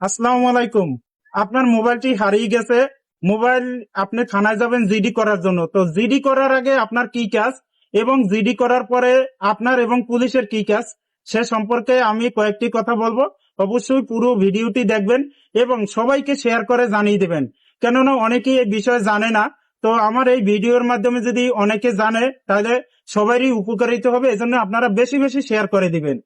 আসসালামু আলাইকুম। আপনার মোবাইলটি হারিয়ে গেছে। মোবাইল আপনি থানায় যাবেন জিডি করার জন্য। তো জিডি করার আগে আপনার কি কাজ এবং জিডি করার পরে আপনার এবং পুলিশের কি কাজ সে সম্পর্কে আমি কয়েকটি কথা বলব। অবশ্যই পুরো ভিডিওটি দেখবেন এবং সবাইকে শেয়ার করে জানিয়ে দেবেন। কেননা অনেকেই এই বিষয়ে জানে না। তো আমার এই ভিডিওর মাধ্যমে যদি অনেকে জানে, তাহলে সবারই উপকারিত হবে। এজন্য আপনারা বেশি বেশি শেয়ার করে দিবেন।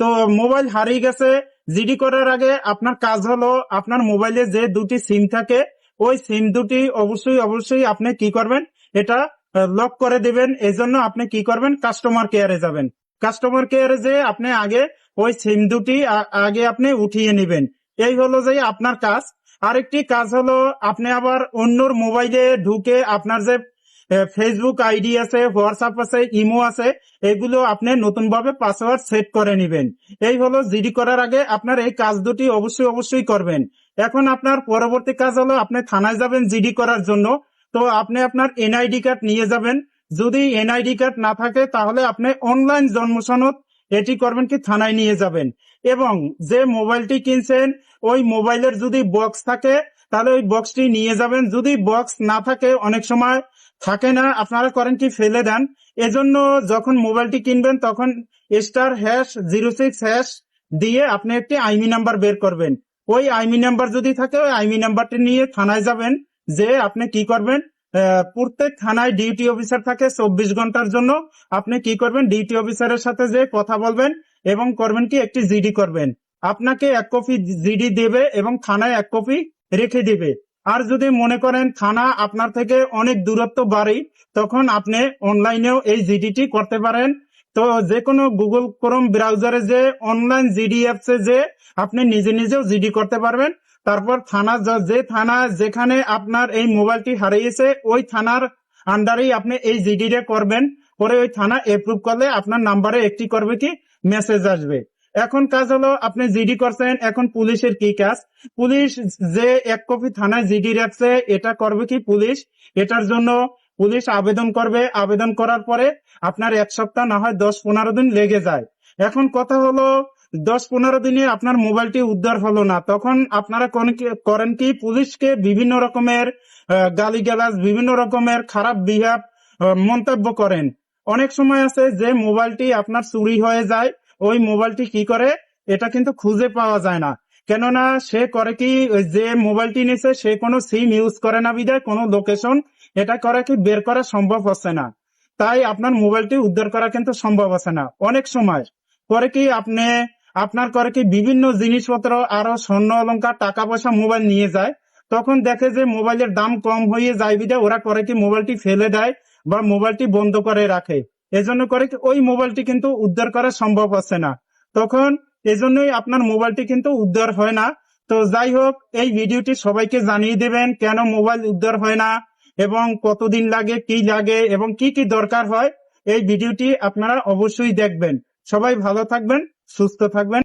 তো মোবাইল হারিয়ে গেছে, জিডি করার আগে আপনার কাজ হলো আপনার মোবাইলে যে দুটি সিম থাকে, ওই সিম দুটি অবশ্যই অবশ্যই আপনি কি করবেন? এটা লক করে দিবেন। জন্য আপনি কি করবেন? কাস্টমার কেয়ারে যাবেন। কাস্টমার কেয়ারে যে আপনি আগে ওই সিম দুটি আগে আপনি উঠিয়ে নেবেন। এই হলো যে আপনার কাজ। আরেকটি কাজ হলো আপনি আবার অন্যর মোবাইলে ঢুকে আপনার যে ফেসবুক আইডি আছে হোয়াটসঅ্যাপ আছে ইমো আছে, এগুলো আপনি নতুন ভাবে পাসওয়ার্ড সেট করে নেবেন। এই হলো জিডি করার আগে আপনার এই কাজ দুটি অবশ্যই অবশ্যই করবেন। এখন আপনার পরবর্তী কাজ হলো আপনি থানায় যাবেন জিডি করার জন্য। তো আপনি আপনার এনআইডি কার্ড নিয়ে যাবেন। যদি এনআইডি কার্ড না থাকে তাহলে আপনি অনলাইন জন্ম সনদ এটি করবেন কি থানায় নিয়ে যাবেন। এবং যে মোবাইলটি কিনছেন, ওই মোবাইলের যদি বক্স থাকে তাহলে ওই বক্সটি নিয়ে যাবেন। যদি বক্স না থাকে, অনেক সময় থাকে না, আপনারা করেন কি ফেলে দেন। এজন্য যখন মোবাইলটি কিনবেন, তখন star hash zero six hash দিয়ে আপনি একটি আইমি নাম্বার বের করবেন। ওই আইমি নাম্বার যদি থাকে, ওই আইমি নাম্বারটি নিয়ে থানায় যাবেন, যে আপনি কি করবেন প্রত্যেক থানায় ডিউটি অফিসার থাকে চব্বিশ ঘণ্টার জন্য। আপনি কি করবেন ডিউটি অফিসারের সাথে যে কথা বলবেন এবং করবেন কি, একটি জিডি করবেন। আপনাকে এক কপি জিডি দেবে এবং থানায় এক কপি রেখে দিবে। আর যদি মনে করেন থানা আপনার থেকে অনেক দূরত্ব বাড়ি, তখন আপনি অনলাইনেও এই জিডিটি করতে পারেন। তো যে কোনো গুগল ক্রোম ব্রাউজারে যে অনলাইন জিডি অ্যাপসে যে আপনি নিজে নিজেও জিডি করতে পারবেন। তারপর থানা যে থানা যেখানে আপনার এই মোবাইলটি হারিয়েছে, ওই থানার আন্ডারেই আপনি এই জিডিটা করবেন। পরে ওই থানা এপ্রুভ করলে আপনার নাম্বারে একটি করবে কি? মেসেজ আসবে। এখন কাজ হলো, আপনি জিডি করছেন, এখন পুলিশের কি কাজ? পুলিশ যে এক কপি থানায় জিডি রাখছে, এটা করবে কি পুলিশ? এটার জন্য পুলিশ আবেদন করবে। আবেদন করার পরে আপনার এক সপ্তাহ না হয় দশ পনেরো দিন লেগে যায়। এখন কথা হলো, দশ পনেরো দিনে আপনার মোবাইলটি উদ্ধার হলো না। তখন আপনারা করেন কি, পুলিশকে বিভিন্ন রকমের গালি বিভিন্ন রকমের খারাপ বিহাব মন্তব্য করেন। অনেক সময় আছে যে মোবাইলটি আপনার চুরি হয়ে যায় ওই মোবাইলটি কি করে? এটা কিন্তু খুঁজে পাওয়া যায় না। কেননা সে করে কি যে মোবাইলটি নিছে, সে কোনো সিম ইউজ করে না বিদায় কোনো লোকেশন এটা করে কি বের করা সম্ভব হচ্ছে না। তাই আপনার মোবাইলটি উদ্ধার করা কিন্তু সম্ভব হচ্ছে না। অনেক সময় করে কি আপনি, আপনার করে কি বিভিন্ন জিনিসপত্র, আরও স্বর্ণ, অলংকার টাকা পয়সা মোবাইল নিয়ে যায়, তখন দেখে যে মোবাইলের দাম কম হয়ে যায় বিদে ওরা করে কি মোবাইলটি ফেলে দেয় বা মোবাইলটি বন্ধ করে রাখে। এজন্য করে ওই মোবাইলটি কিন্তু উদ্ধার করা সম্ভব হচ্ছে না। তখন এজন্যই আপনার মোবাইলটি কিন্তু উদ্ধার হয় না। তো যাই হোক, এই ভিডিওটি সবাইকে জানিয়ে দেবেন কেন মোবাইল উদ্ধার হয় না এবং কতদিন লাগে, কি লাগে এবং কি কি দরকার হয়। এই ভিডিওটি আপনারা অবশ্যই দেখবেন। সবাই ভালো থাকবেন, সুস্থ থাকবেন।